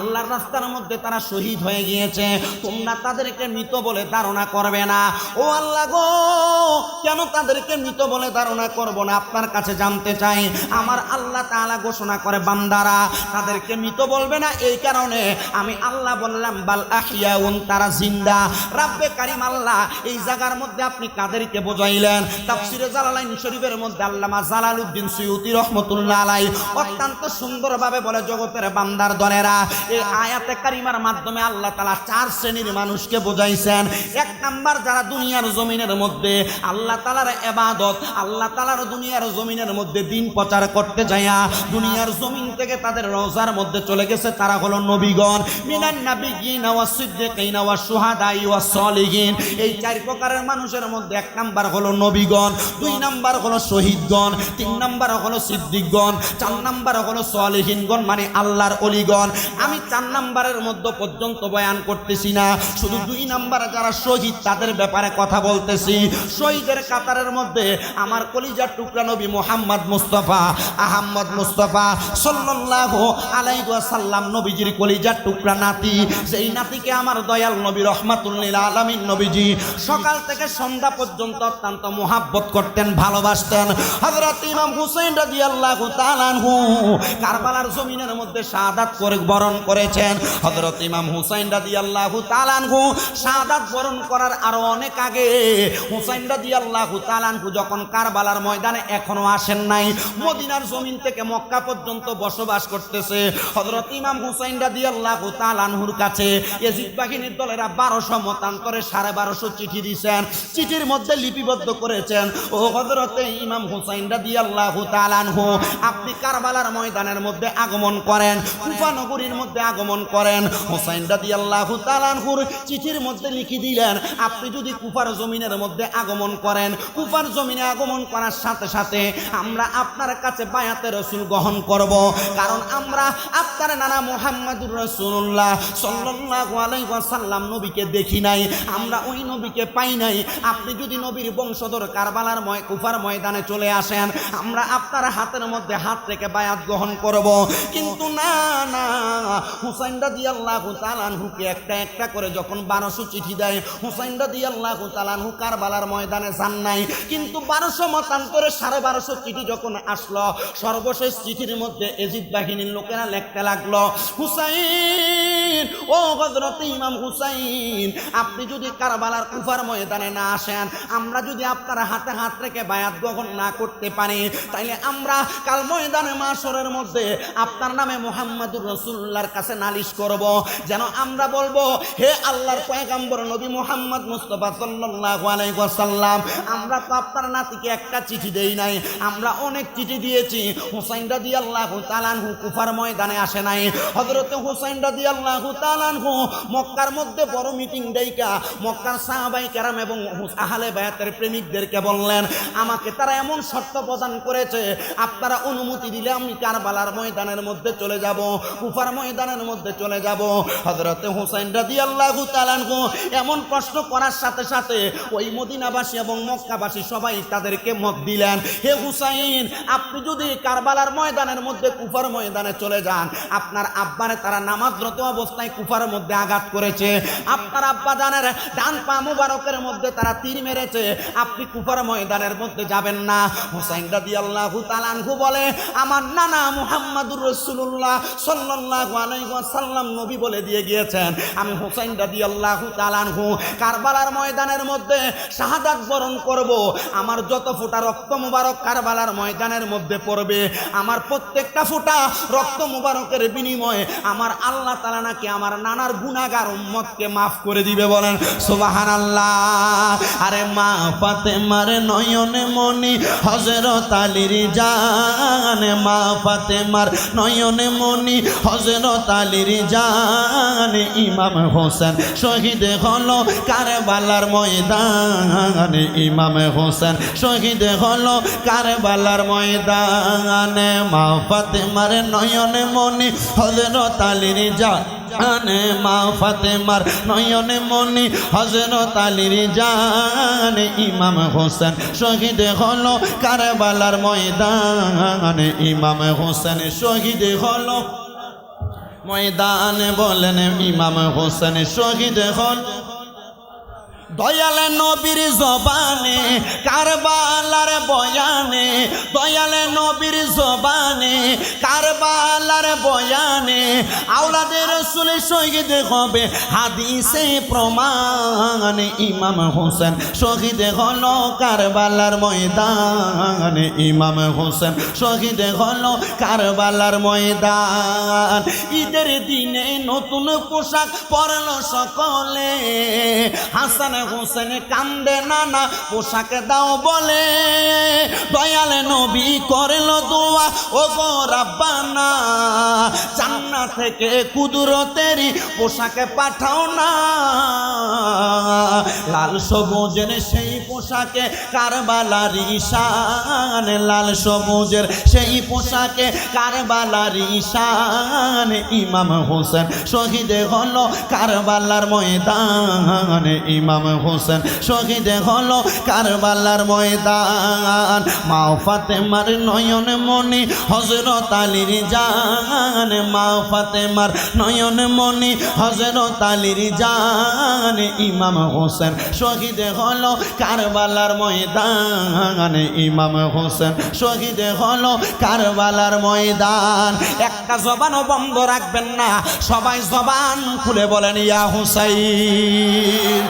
আল্লাহর রাস্তার মধ্যে তারা শহীদ হয়ে গিয়েছে। তোমরা তাদেরকে মৃত বলে ধারণা করবে না। ও আল্লাহ গো, কেন তাদেরকে মৃত বলে ধারণা করব না? আপনার কাছে জানতে চাই, আমার আল্লাহ তালা ঘোষণা করে, বান্দারা, তাদেরকে মৃত বলবে না এই কারণে আমি আল্লাহ বললাম, বাল আহিয়াউন তারা জিন্দা। রাব্বে কারিম আল্লাহ, এই জায়গার মধ্যে আপনি কাদেরকে বোঝাইলেন? তাফসিরে জালালাইন শরীফের মধ্যে আল্লামা জালালউদ্দিন সুয়ুতি রহমতুল্লাহ আলাই অত্যন্ত সুন্দরভাবে বলে, জগতের বান্দার দলেরা এই আয়াতে কারিমার মাধ্যমে আল্লাহ তাআলা চার শ্রেণির মানুষকে বোঝাইছেন। এক নাম্বার যারা দুনিয়ার জমিনের মধ্যে আল্লাহ তাআলার ইবাদত, আল্লাহ তাআলার দুনিয়ার জমিনের মধ্যে দিন প্রচার করতে যায়া দুনিয়ার জমিন থেকে তাদের রোজার মধ্যে চলে গেছে, তারা হলো নবীগণ। মিনান নাবিয়িন ওয়া সিদ্দিকিন ওয়া শুহাদাই ওয়া সলিহিন। এই চার প্রকারের মানুষের মধ্যে এক নাম্বার হলো নবীগণ, দুই নাম্বার হলো শহীদগণ, তিন নাম্বার হলো সিদ্দিকগণ, চার নাম্বার হলো সলিহিনগণ মানে আল্লাহর অলিগণ। আমি চার নাম্বারের মধ্যে পর্যন্ত বয়ান করতেছি না। শুধু দুই নাম্বার যারা শহীদ, তাদের ব্যাপারে কথা বলতেছি। শহীদের কাতারের মধ্যে আমার কলিজার টুকরা নবী মোহাম্মদ মুস্তফা, আহম্মদ মুস্তফা সাল্লাল্লাহু আলাইহি ওয়াসাল্লাম নবীজির কলিজার টুকরা নাতি সেই নাতিকে আমার দয়াল নবী রহমাতুল্লিল আলমিন নবীজি সকাল থেকে সন্ধ্যা পর্যন্ত অত্যন্ত মোহাব্বত করতেন, ভালোবাসতেন। হযরত ইমাম রাদিয়াল্লাহু তাআলা আনহু কারবালার জমিনের মধ্যে শাহাদাত করে বরণ করেছেন। হযরত ইমাম হুসাইন রাদিয়াল্লাহু আল্লাহ আনহু শাহাদাত বরণ করার আরও অনেক আগে হুসাইন রাদিয়াল্লাহু আল্লাহ আনহু যখন কারবালার ময়দানে এখনও আসেন নাই, মদিনার জমিন থেকে মক্কা পর্যন্ত বসবাস করতেছে, হযরত ইমাম হুসাইন রাদিয়াল্লাহু তাআলা আনহুর কাছে এজিদ বাহিনীর দলেরা বারোশো মতান্তরে সাড়ে বারোশো চিঠি দিয়েছেন চিঠির মধ্যে লিপিবদ্ধ করেছেন, ও হযরতে ইমাম হুসাইন রাদিয়াল্লাহু তাআলা আনহু, আপনি কারবালার ময়দানের মধ্যে আগমন করেন, কুফা নগরীর মধ্যে আগমন করেন। হোসাইন রাদিয়াল্লাহু তাআলা আনহুর চিঠির মধ্যে লিখে দিলেন, আপনি যদি কুফার জমিনের মধ্যে আগমন করেন, কুফার জমিনে আগমন করার সাথে সাথে আমরা আপনার কাছে বায়াতে রসুল গ্রহণ করব। কারণ আমরা আপনার নানা মোহাম্মদুর রসুল্লাহ সাল্লাল্লাহু আলাইহি ওয়াসাল্লাম নবীকে দেখি নাই, আমরা ওই নবীকে পাই নাই। আপনি যদি নবীর বংশধর কারবালার ময়, কুফার ময়দানে চলে আসেন, আমরা আপনার হাতের মধ্যে হাত রেখে বায়াত গ্রহণ করব। কিন্তু না না হুসাইন রাদিয়াল্লাহু তাআলা আনহুকে একটা একটা করে যখন বারোশো চিঠি দেয় হুসাইন রাদিয়াল্লাহু তাআলা আনহু কারবালার ময়দানে যান নাই। কিন্তু বারোশো মতান্তরে সাড়ে বারোশো চিঠি যখন আসলো, সর্বশেষ চিঠির মধ্যে এজিদ বাহিনীর লোকেরা লিখতে লাগল, হুসাইন, ও হযরত ইমাম হুসাইন, আপনি যদি কারবালার কুফার ময়দানে না আসেন, আমরা যদি আপনার হাতে হাত রেখে বায়াত গ্রহণ না করতে পারি, তাইলে আমরা কাল ময়দানে মাসরের মধ্যে আপনার নামে মোহাম্মদুর কাছে নালিশ করব, যেন আমরা বলব, হে আল্লাহর পয়গাম্বর নবী মোহাম্মদ মুস্তফা সাল্লাল্লাহু আলাইহি ওয়াসাল্লাম, আমরা তো আপনার নাতিকে একটা চিঠি দেই নাই, আমরা অনেক চিঠি দিয়েছি। হুসাইন রাদিয়াল্লাহু তাআলা আনহু কুফার ময়দানে আসে নাই। হযরত হুসাইন রাদিয়াল্লাহু তাআলা আনহু মক্কার মধ্যে বড় মিটিং দেইকা মক্কার সাহাবাই কেরাম এবং আহলে বায়াতের প্রেমিকদেরকে বললেন, আমাকে তারা এমন শর্ত প্রদান করেছে, আপনারা অনুমতি দিলে আমি কারবালার ময়দানের মধ্যে চলে যাব। কুফার ময়দানের মধ্যে চলে যাব। হযরতে হুসাইন রাদিয়াল্লাহু তাআলা আনহু এমন প্রশ্ন করার সাথে সাথে ওই মদিনাবাসী এবং মক্কাবাসী সবাই তাদেরকে মত দিলেন, হে হুসাইন, আপনি যদি কারবালার ময়দানের মধ্যে কুফার ময়দানে চলে যান, আপনার আব্বারে তারা নামাজরত অবস্থায় কুফার মধ্যে আঘাত করেছে। আপনার আব্বা জানের ডান পা মুবারকের মধ্যে তারা তীর মেরেছে। আপনি কুফার ময়দানের মধ্যে যাবেন না। হুসাইন রাদিয়াল্লাহু আল্লাহ আনহু বলে, আমার নানা মুহাম্মাদুর রাসূলুল্লাহ সাল্লাল্লাহু নবী বলে দিয়ে গিয়েছেন, আমি হুসাইন রাদিয়াল্লাহু তাআলা আনহু কারবালার ময়দানের মধ্যে শাহাদাত বরণ করব। আমার যত রক্ত মুবারক কারবালার ময়দানের মধ্যে পড়বে, আমার প্রত্যেকটা রক্ত মুবারকের বিনিময়ে আমার আল্লাহ তাআলা নাকি আমার নানার গুনাহগার উম্মতকে মাফ করে দিবে বলেন, সুবহানাল্লাহ। আরে মা ফাতেমার নয়নে মনি হযরত আলীর জান, মা ফাতেমার নয়নে মনি হযরত আলীর জান ইমাম হোসেন শহীদ হলো কারবালার ময়দান। ইমাম হোসেন শহীদ হলো কারবালার ময়দানে। মা ফাতেমার নয়নে মনি হযরত আলীর জান। জানে মা ফাতেমার নয়নে মনি হজরত আলীর জানে। ইমাম হোসেন শহীদ হলো কারবালার ময়দানে। ইমাম হোসেন শহীদ হলো ময়দানে বলেন ইমাম হোসেন শহীদ হন। দয়াল নবীর জবানে, কারবালার বয়ানে, দয়াল নবীর জবানে, কারবালার বয়ানে আওলাদের রসুল শহীদ হবে হাদিসে প্রমাণ, ইমাম হোসেন শহীদ হল কারবালার ময়দান, ইমাম হোসেন শহীদ হল কারবালার ময়দান। ঈদের দিনে নতুন পোশাক পরল সকলে, হাসান হোসেন কান্দে নানা, পোশাক দাও বলে। দয়াল নবী করল দোয়া ও গো রাব্বানা, জান্নাত থেকে কুদরতেরই পোশাক পাঠাও না। লাল সবুজের সেই পোশাকে কারবালার ঈশান, লাল সবুজের সেই পোশাকে কারবালার ঈশান। ইমাম হোসেন শহীদ হলো কারবালার ময়দান, ইমাম হোসেন শহীদ হলো কারবালার ময়দান। মা ফাতেমার নয়ন মনি হজরত আলীর জান। মা ফাতেমার নয়ন মনি হজরত আলীর জান। ইমাম হোসেন শহীদ হলো কারবালার ময়দান। ইমাম হোসেন শহীদ হলো কারবালার ময়দান। একটা জবানও বন্ধ রাখবেন না, সবাই জবান খুলে বলেন, ইয়া হুসাইন।